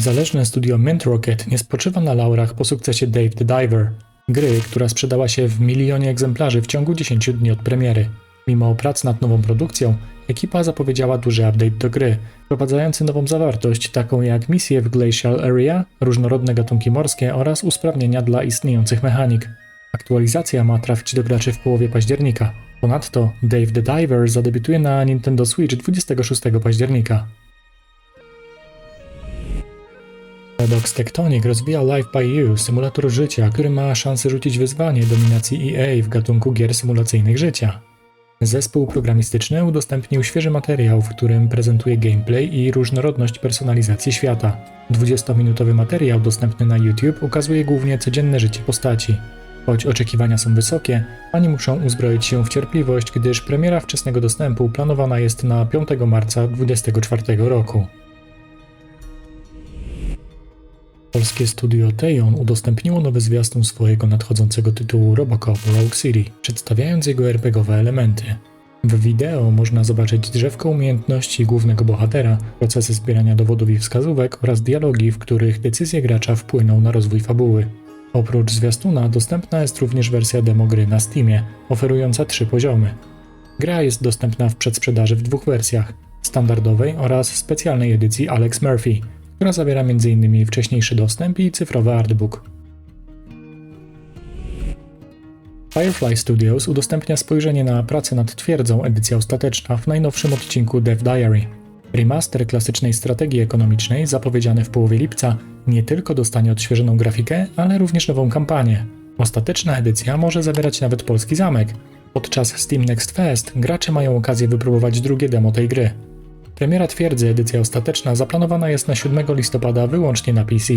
Niezależne studio Mint Rocket nie spoczywa na laurach po sukcesie Dave the Diver, gry, która sprzedała się w milionie egzemplarzy w ciągu 10 dni od premiery. Mimo prac nad nową produkcją, ekipa zapowiedziała duży update do gry, wprowadzający nową zawartość, taką jak misje w Glacial Area, różnorodne gatunki morskie oraz usprawnienia dla istniejących mechanik. Aktualizacja ma trafić do graczy w połowie października. Ponadto Dave the Diver zadebiutuje na Nintendo Switch 26 października. Paradox Tectonic rozwija Life by You, symulator życia, który ma szansę rzucić wyzwanie dominacji EA w gatunku gier symulacyjnych życia. Zespół programistyczny udostępnił świeży materiał, w którym prezentuje gameplay i różnorodność personalizacji świata. 20-minutowy materiał dostępny na YouTube ukazuje głównie codzienne życie postaci. Choć oczekiwania są wysokie, ani muszą uzbroić się w cierpliwość, gdyż premiera wczesnego dostępu planowana jest na 5 marca 2024 roku. Polskie studio Tejon udostępniło nowy zwiastun swojego nadchodzącego tytułu Robocop Rogue City, przedstawiając jego RPGowe elementy. W wideo można zobaczyć drzewko umiejętności głównego bohatera, procesy zbierania dowodów i wskazówek oraz dialogi, w których decyzje gracza wpłyną na rozwój fabuły. Oprócz zwiastuna dostępna jest również wersja demo gry na Steamie, oferująca trzy poziomy. Gra jest dostępna w przedsprzedaży w dwóch wersjach: standardowej oraz specjalnej edycji Alex Murphy, która zawiera m.in. wcześniejszy dostęp i cyfrowy artbook. Firefly Studios udostępnia spojrzenie na pracę nad twierdzą edycja ostateczna w najnowszym odcinku Dev Diary. Remaster klasycznej strategii ekonomicznej, zapowiedziany w połowie lipca, nie tylko dostanie odświeżoną grafikę, ale również nową kampanię. Ostateczna edycja może zawierać nawet polski zamek. Podczas Steam Next Fest gracze mają okazję wypróbować drugie demo tej gry. Premiera twierdzy edycja ostateczna zaplanowana jest na 7 listopada wyłącznie na PC.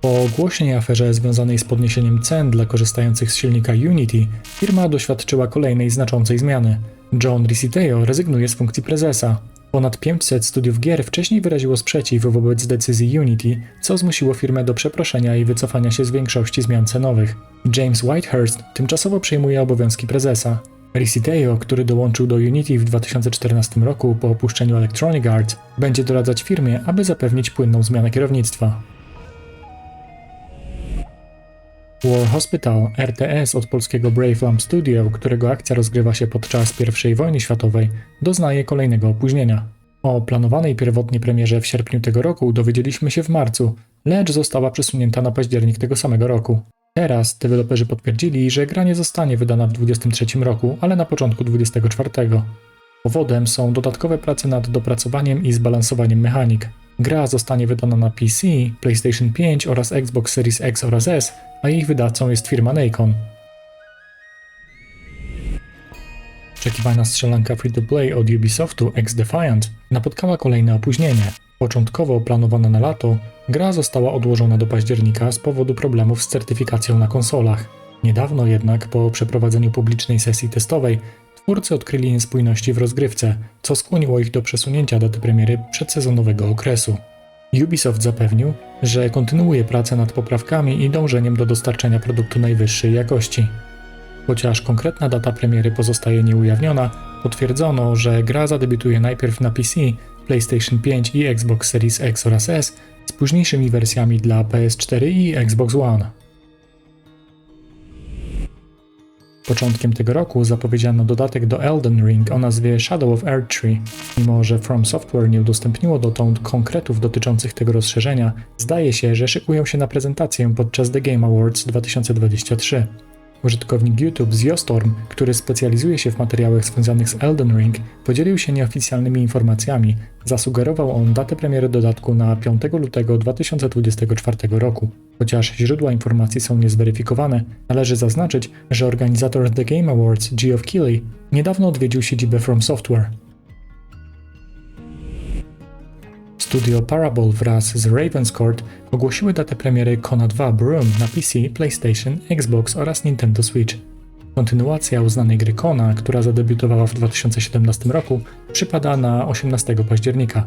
Po głośnej aferze związanej z podniesieniem cen dla korzystających z silnika Unity, firma doświadczyła kolejnej znaczącej zmiany. John Risiteo rezygnuje z funkcji prezesa. Ponad 500 studiów gier wcześniej wyraziło sprzeciw wobec decyzji Unity, co zmusiło firmę do przeproszenia i wycofania się z większości zmian cenowych. James Whitehurst tymczasowo przejmuje obowiązki prezesa. Risiteo, który dołączył do Unity w 2014 roku po opuszczeniu Electronic Arts, będzie doradzać firmie, aby zapewnić płynną zmianę kierownictwa. War Hospital RTS od polskiego Brave Lamp Studio, którego akcja rozgrywa się podczas I wojny światowej, doznaje kolejnego opóźnienia. O planowanej pierwotnie premierze w sierpniu tego roku dowiedzieliśmy się w marcu, lecz została przesunięta na październik tego samego roku. Teraz deweloperzy potwierdzili, że gra nie zostanie wydana w 2023 roku, ale na początku 2024. Powodem są dodatkowe prace nad dopracowaniem i zbalansowaniem mechanik. Gra zostanie wydana na PC, PlayStation 5 oraz Xbox Series X oraz S, a jej wydawcą jest firma Nacon. Oczekiwana strzelanka free-to-play od Ubisoftu X-Defiant napotkała kolejne opóźnienie. Początkowo planowana na lato, gra została odłożona do października z powodu problemów z certyfikacją na konsolach. Niedawno jednak, po przeprowadzeniu publicznej sesji testowej, twórcy odkryli niespójności w rozgrywce, co skłoniło ich do przesunięcia daty premiery przedsezonowego okresu. Ubisoft zapewnił, że kontynuuje pracę nad poprawkami i dążeniem do dostarczenia produktu najwyższej jakości. Chociaż konkretna data premiery pozostaje nieujawniona, potwierdzono, że gra zadebiutuje najpierw na PC, PlayStation 5 i Xbox Series X oraz S późniejszymi wersjami dla PS4 i Xbox One. Początkiem tego roku zapowiedziano dodatek do Elden Ring o nazwie Shadow of Erdtree. Mimo, że From Software nie udostępniło dotąd konkretów dotyczących tego rozszerzenia, zdaje się, że szykują się na prezentację podczas The Game Awards 2023. Użytkownik YouTube Ziostorm, który specjalizuje się w materiałach związanych z Elden Ring, podzielił się nieoficjalnymi informacjami. Zasugerował on datę premiery dodatku na 5 lutego 2024 roku. Chociaż źródła informacji są niezweryfikowane, należy zaznaczyć, że organizator The Game Awards, Geoff Keighley, niedawno odwiedził siedzibę From Software. Studio Parable wraz z Ravenscourt ogłosiły datę premiery Kona 2 Broom na PC, PlayStation, Xbox oraz Nintendo Switch. Kontynuacja uznanej gry Kona, która zadebiutowała w 2017 roku, przypada na 18 października.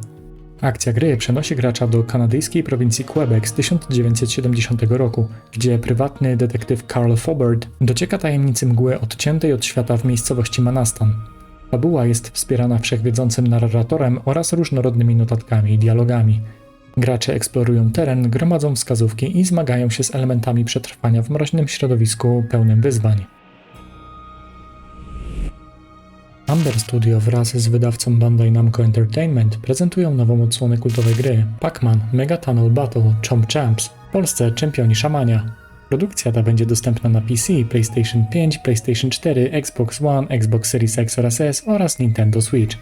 Akcja gry przenosi gracza do kanadyjskiej prowincji Quebec z 1970 roku, gdzie prywatny detektyw Carl Fobert docieka tajemnicy mgły odciętej od świata w miejscowości Manastan. Fabuła jest wspierana wszechwiedzącym narratorem oraz różnorodnymi notatkami i dialogami. Gracze eksplorują teren, gromadzą wskazówki i zmagają się z elementami przetrwania w mroźnym środowisku pełnym wyzwań. Amber Studio wraz z wydawcą Bandai Namco Entertainment prezentują nową odsłonę kultowej gry Pac-Man Mega Tunnel Battle Chomp Champs w Polsce Czempioni Szamania. Produkcja ta będzie dostępna na PC, PlayStation 5, PlayStation 4, Xbox One, Xbox Series X oraz S oraz Nintendo Switch.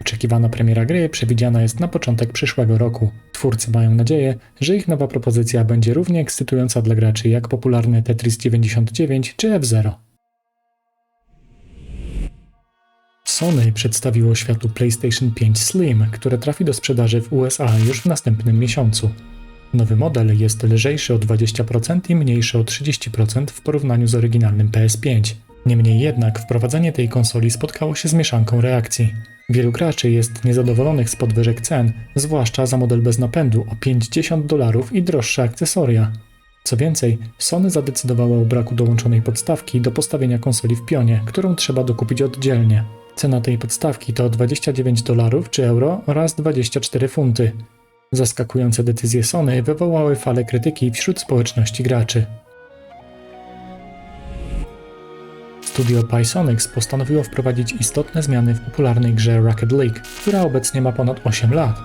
Oczekiwana premiera gry przewidziana jest na początek przyszłego roku. Twórcy mają nadzieję, że ich nowa propozycja będzie równie ekscytująca dla graczy jak popularne Tetris 99 czy F-Zero. Sony przedstawiło światu PlayStation 5 Slim, które trafi do sprzedaży w USA już w następnym miesiącu. Nowy model jest lżejszy o 20% i mniejszy o 30% w porównaniu z oryginalnym PS5. Niemniej jednak wprowadzenie tej konsoli spotkało się z mieszanką reakcji. Wielu graczy jest niezadowolonych z podwyżek cen, zwłaszcza za model bez napędu o 50 dolarów i droższe akcesoria. Co więcej, Sony zadecydowało o braku dołączonej podstawki do postawienia konsoli w pionie, którą trzeba dokupić oddzielnie. Cena tej podstawki to 29 dolarów czy euro oraz 24 funty. Zaskakujące decyzje Sony wywołały falę krytyki wśród społeczności graczy. Studio Pysonix postanowiło wprowadzić istotne zmiany w popularnej grze Rocket League, która obecnie ma ponad 8 lat.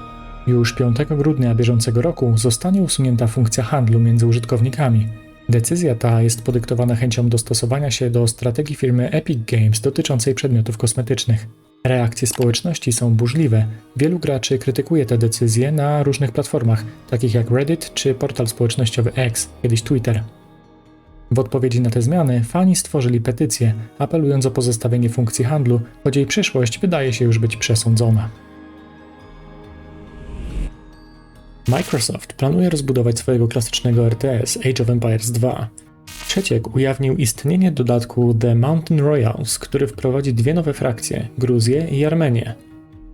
Już 5 grudnia bieżącego roku zostanie usunięta funkcja handlu między użytkownikami. Decyzja ta jest podyktowana chęcią dostosowania się do strategii firmy Epic Games dotyczącej przedmiotów kosmetycznych. Reakcje społeczności są burzliwe. Wielu graczy krytykuje te decyzje na różnych platformach, takich jak Reddit czy portal społecznościowy X, kiedyś Twitter. W odpowiedzi na te zmiany fani stworzyli petycję, apelując o pozostawienie funkcji handlu, choć jej przyszłość wydaje się już być przesądzona. Microsoft planuje rozbudować swojego klasycznego RTS Age of Empires 2. Przeciek ujawnił istnienie dodatku The Mountain Royals, który wprowadzi dwie nowe frakcje Gruzję i Armenię.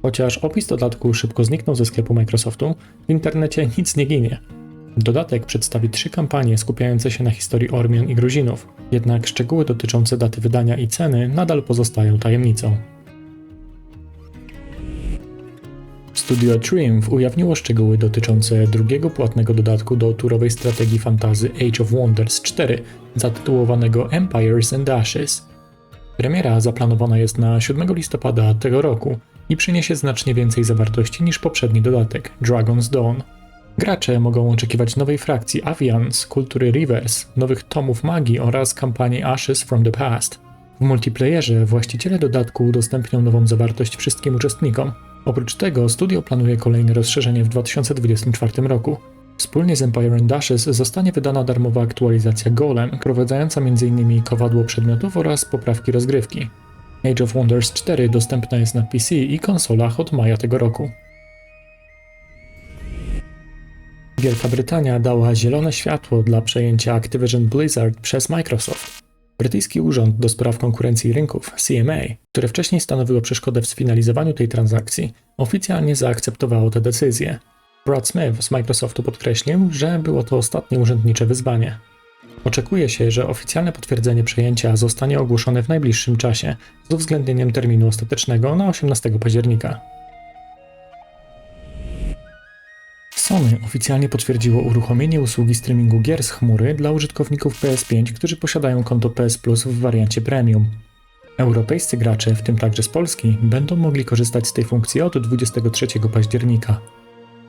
Chociaż opis dodatku szybko zniknął ze sklepu Microsoftu, w internecie nic nie ginie. Dodatek przedstawi trzy kampanie skupiające się na historii Ormian i Gruzinów, jednak szczegóły dotyczące daty wydania i ceny nadal pozostają tajemnicą. Studio Triumph ujawniło szczegóły dotyczące drugiego płatnego dodatku do turowej strategii fantazy Age of Wonders 4, zatytułowanego Empires and Ashes. Premiera zaplanowana jest na 7 listopada tego roku i przyniesie znacznie więcej zawartości niż poprzedni dodatek Dragon's Dawn. Gracze mogą oczekiwać nowej frakcji Avians, kultury Rivers, nowych tomów magii oraz kampanii Ashes from the Past. W multiplayerze właściciele dodatku udostępnią nową zawartość wszystkim uczestnikom. Oprócz tego studio planuje kolejne rozszerzenie w 2024 roku. Wspólnie z Empire and Ashes zostanie wydana darmowa aktualizacja Golem, wprowadzająca m.in. kowadło przedmiotów oraz poprawki rozgrywki. Age of Wonders 4 dostępna jest na PC i konsolach od maja tego roku. Wielka Brytania dała zielone światło dla przejęcia Activision Blizzard przez Microsoft. Brytyjski Urząd do Spraw Konkurencji i Rynków, CMA, które wcześniej stanowiło przeszkodę w sfinalizowaniu tej transakcji, oficjalnie zaakceptowało tę decyzję. Brad Smith z Microsoftu podkreślił, że było to ostatnie urzędnicze wyzwanie. Oczekuje się, że oficjalne potwierdzenie przejęcia zostanie ogłoszone w najbliższym czasie, z uwzględnieniem terminu ostatecznego na 18 października. Oficjalnie potwierdziło uruchomienie usługi streamingu gier z chmury dla użytkowników PS5, którzy posiadają konto PS Plus w wariancie premium. Europejscy gracze, w tym także z Polski, będą mogli korzystać z tej funkcji od 23 października.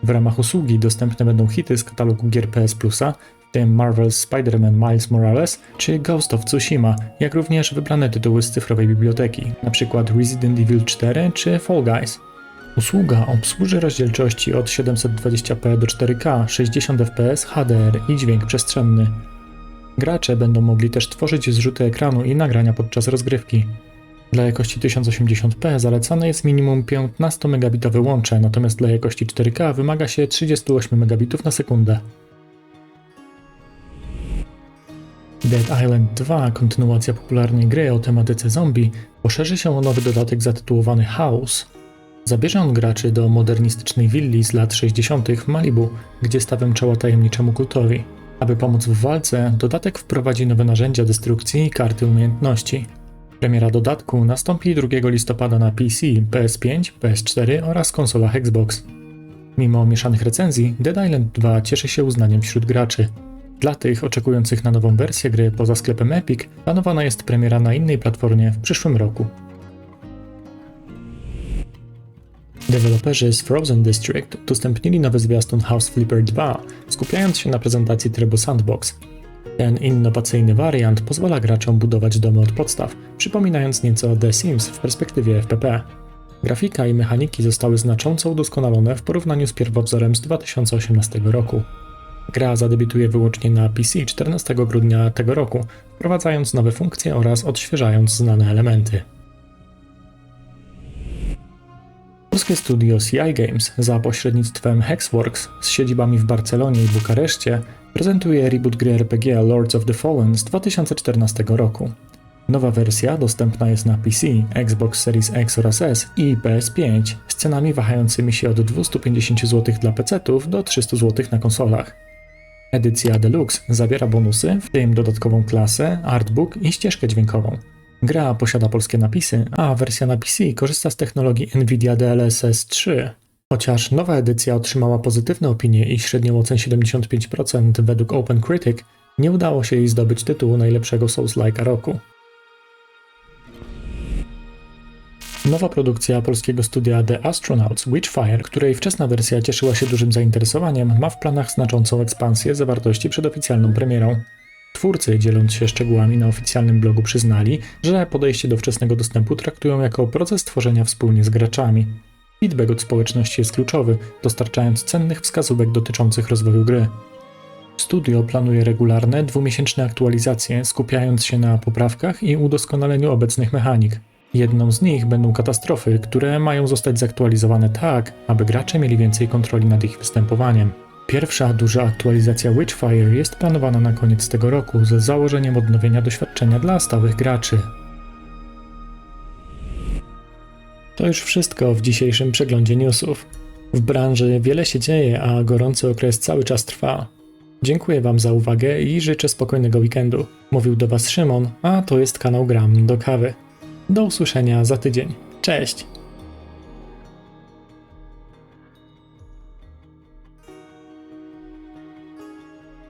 W ramach usługi dostępne będą hity z katalogu gier PS Plusa, w tym Marvel's Spider-Man Miles Morales czy Ghost of Tsushima, jak również wybrane tytuły z cyfrowej biblioteki, np. Resident Evil 4 czy Fall Guys. Usługa obsłuży rozdzielczości od 720p do 4K, 60 fps, HDR i dźwięk przestrzenny. Gracze będą mogli też tworzyć zrzuty ekranu i nagrania podczas rozgrywki. Dla jakości 1080p zalecane jest minimum 15 megabitowe łącze, natomiast dla jakości 4K wymaga się 38 megabitów na sekundę. Dead Island 2, kontynuacja popularnej gry o tematyce zombie, poszerzy się o nowy dodatek zatytułowany House. Zabierze on graczy do modernistycznej willi z lat 60. w Malibu, gdzie stawiam czoła tajemniczemu kultowi. Aby pomóc w walce, dodatek wprowadzi nowe narzędzia destrukcji i karty umiejętności. Premiera dodatku nastąpi 2 listopada na PC, PS5, PS4 oraz konsolach Xbox. Mimo mieszanych recenzji, Dead Island 2 cieszy się uznaniem wśród graczy. Dla tych oczekujących na nową wersję gry poza sklepem Epic, planowana jest premiera na innej platformie w przyszłym roku. Deweloperzy z Frozen District udostępnili nowy zwiastun House Flipper 2, skupiając się na prezentacji trybu Sandbox. Ten innowacyjny wariant pozwala graczom budować domy od podstaw, przypominając nieco The Sims w perspektywie FPP. Grafika i mechaniki zostały znacząco udoskonalone w porównaniu z pierwowzorem z 2018 roku. Gra zadebiutuje wyłącznie na PC 14 grudnia tego roku, wprowadzając nowe funkcje oraz odświeżając znane elementy. Polskie studio CI Games za pośrednictwem Hexworks z siedzibami w Barcelonie i Bukareszcie prezentuje reboot gry RPG Lords of the Fallen z 2014 roku. Nowa wersja dostępna jest na PC, Xbox Series X oraz S i PS5 z cenami wahającymi się od 250 zł dla PC-ów do 300 zł na konsolach. Edycja Deluxe zawiera bonusy, w tym dodatkową klasę, artbook i ścieżkę dźwiękową. Gra posiada polskie napisy, a wersja na PC korzysta z technologii Nvidia DLSS 3. Chociaż nowa edycja otrzymała pozytywne opinie i średnią ocen 75% według OpenCritic, nie udało się jej zdobyć tytułu najlepszego Souls-like'a roku. Nowa produkcja polskiego studia The Astronauts Witchfire, której wczesna wersja cieszyła się dużym zainteresowaniem, ma w planach znaczącą ekspansję zawartości przed oficjalną premierą. Twórcy, dzieląc się szczegółami na oficjalnym blogu, przyznali, że podejście do wczesnego dostępu traktują jako proces tworzenia wspólnie z graczami. Feedback od społeczności jest kluczowy, dostarczając cennych wskazówek dotyczących rozwoju gry. Studio planuje regularne, dwumiesięczne aktualizacje, skupiając się na poprawkach i udoskonaleniu obecnych mechanik. Jedną z nich będą katastrofy, które mają zostać zaktualizowane tak, aby gracze mieli więcej kontroli nad ich występowaniem. Pierwsza duża aktualizacja Witchfire jest planowana na koniec tego roku z założeniem odnowienia doświadczenia dla stałych graczy. To już wszystko w dzisiejszym przeglądzie newsów. W branży wiele się dzieje, a gorący okres cały czas trwa. Dziękuję Wam za uwagę i życzę spokojnego weekendu. Mówił do Was Szymon, a to jest kanał Gram do kawy. Do usłyszenia za tydzień. Cześć!